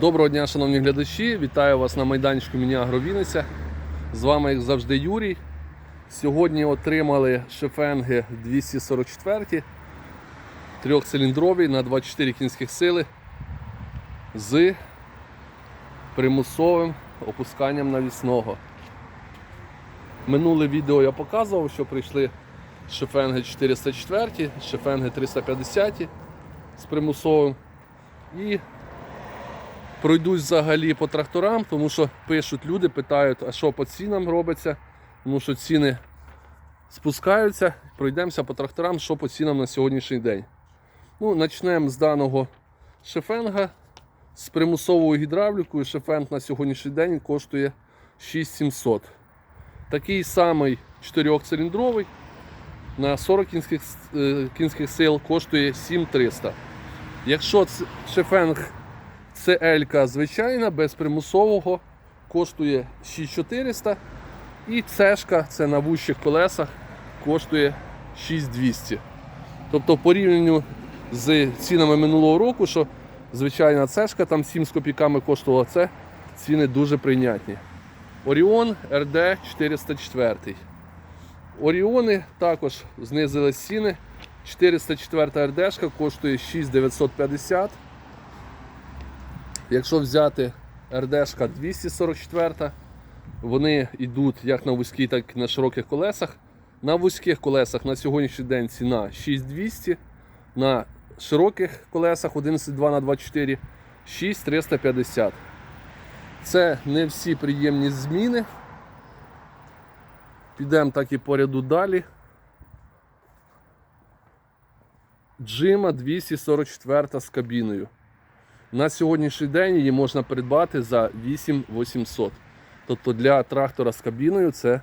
Доброго дня, шановні глядачі! Вітаю вас на майданчику Міні Агровіниця. З вами, як завжди, Юрій. Сьогодні отримали шефенги 244 трьохциліндрові на 24 кінських сили з примусовим опусканням навісного. Минуле відео я показував, що прийшли шефенги 404, шефенги 350 з примусовим. І пройдусь взагалі по тракторам, тому що пишуть люди, питають, а що по цінам робиться, тому що ціни спускаються. Пройдемося по тракторам, що по цінам на сьогоднішній день. Ну, Почнемо з даного шефенга з примусовою гідравлікою. Шефенг на сьогоднішній день коштує 6700. Такий самий 4-циліндровий на 40 кінських, е, кінських сил коштує 7300. Якщо ц- шефенг CL звичайна, без примусового, коштує 6400. І цешка, це на вущих колесах, коштує 6200. Тобто, по порівнянню з цінами минулого року, що звичайна цешка там 7 з копійками коштувала, це ціни дуже прийнятні. Оріон RD 404. Оріони також знизили ціни. 404 РДшка коштує 6950. Якщо взяти РДшка 244, вони йдуть як на вузьких, так і на широких колесах. На вузьких колесах на сьогоднішній день ціна 6200, на широких колесах 11,2 на 24 6350. Це не всі приємні зміни. Підемо так і по ряду далі. Джима 244 з кабіною. На сьогоднішній день її можна придбати за 8800. Тобто для трактора з кабіною це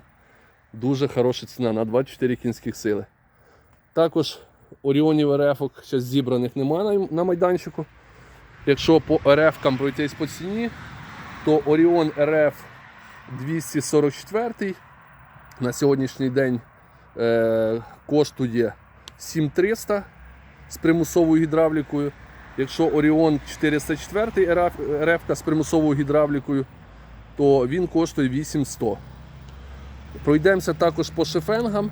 дуже хороша ціна на 24 кінських сили. Також Оріонів РФ ще зібраних немає на майданчику. Якщо по РФ пройтись по ціні, то Оріон РФ 244 на сьогоднішній день е, коштує 7300 з примусовою гідравлікою. Якщо Оріон 404 РФ, з примусовою гідравлікою, то він коштує 8100. Пройдемося також по шефенгам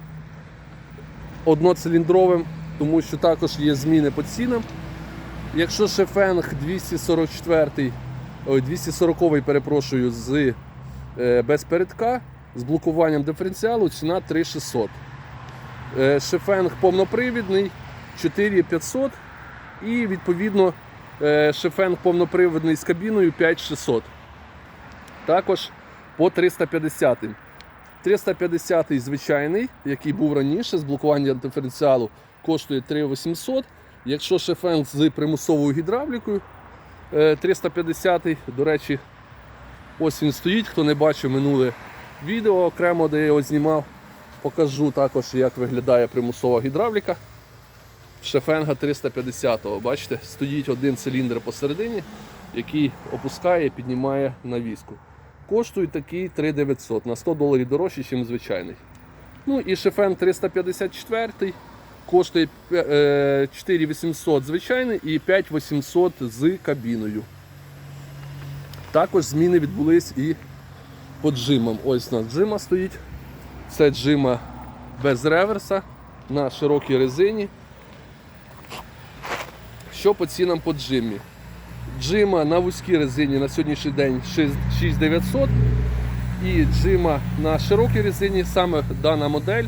одноциліндровим, тому що також є зміни по цінам. Якщо шефенг 244, ой, 240 перепрошую, з е, без передка, з блокуванням диференціалу, ціна 3600. Е, шефенг повнопривідний 4500 і відповідно е, шефенг повноприводний з кабіною 5600. Також по 350. 350 звичайний, який був раніше з блокуванням диференціалу, коштує 3800. Якщо шефенг з примусовою гідравлікою е, 350, до речі, ось він стоїть. Хто не бачив минуле відео окремо, де я його знімав, покажу також, як виглядає примусова гідравліка. Шефенга 350 бачите, стоїть один циліндр посередині, який опускає і піднімає навіску. Коштує такий 3900 на 100 доларів дорожче, ніж звичайний. Ну і шефен 354 коштує е, 4800 звичайний і 5800 з кабіною. Також зміни відбулись і по джимам. Ось у нас джима стоїть. Це джима без реверса на широкій резині. Що по цінам по джимі? Джима на вузькій резині на сьогоднішній день 6900 і джима на широкій резині, саме дана модель,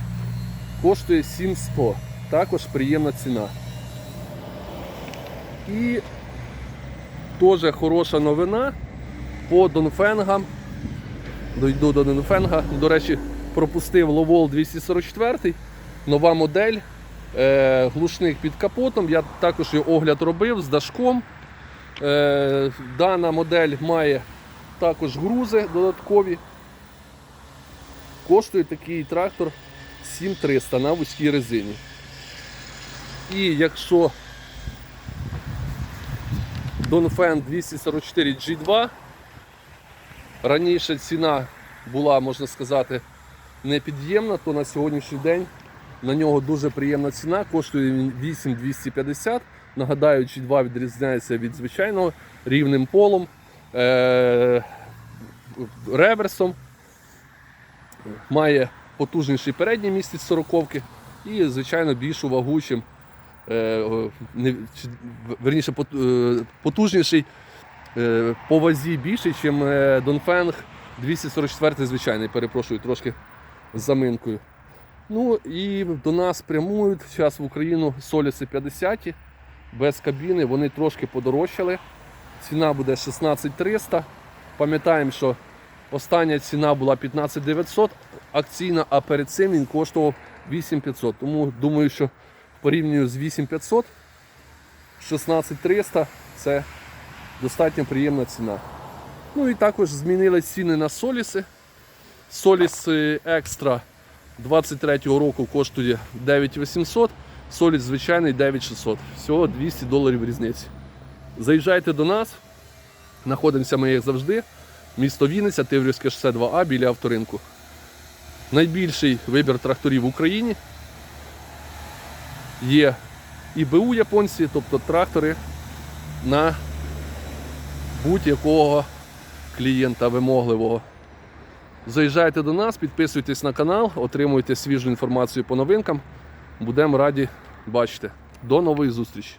коштує 7100. Також приємна ціна. І теж хороша новина по Донфенгам. Дойду до Донфенга. До речі, пропустив Ловол 244, нова модель. Е, глушник під капотом. Я також його огляд робив з дашком. Е, дана модель має також грузи додаткові. Коштує такий трактор 7300 на вузькій резині. І якщо Донфен 244 G2, раніше ціна була, можна сказати, непід'ємна, то на сьогоднішній день на нього дуже приємна ціна, коштує він 8250. Нагадаю, G2 відрізняється від звичайного рівним полом. е, реверсом, має потужніший передній місяць 40 і, звичайно, більшу вагу, чим, е, не, чи, верніше, е, потужніший е, по вазі більший, ніж е, Донфенг 244 звичайний, перепрошую, трошки з заминкою. Ну і до нас прямують зараз в Україну Соліси 50 без кабіни, вони трошки подорожчали. Ціна буде 16300. Пам'ятаємо, що остання ціна була 15900 акційна, а перед цим він коштував 8500. Тому думаю, що порівнюю з 8500, 16300 це достатньо приємна ціна. Ну і також змінились ціни на соліси. Соліс е, екстра 23-го року коштує 9800, соліс звичайний 9600. Всього 200 доларів різниці. Заїжджайте до нас. Знаходимося ми, як завжди. Місто Вінниця, Тиврівське шосе 2А біля авторинку. Найбільший вибір тракторів в Україні. Є і БУ японці, тобто трактори на будь-якого клієнта вимогливого. Заїжджайте до нас, підписуйтесь на канал, отримуйте свіжу інформацію по новинкам. Будемо раді бачити. До нової зустрічі!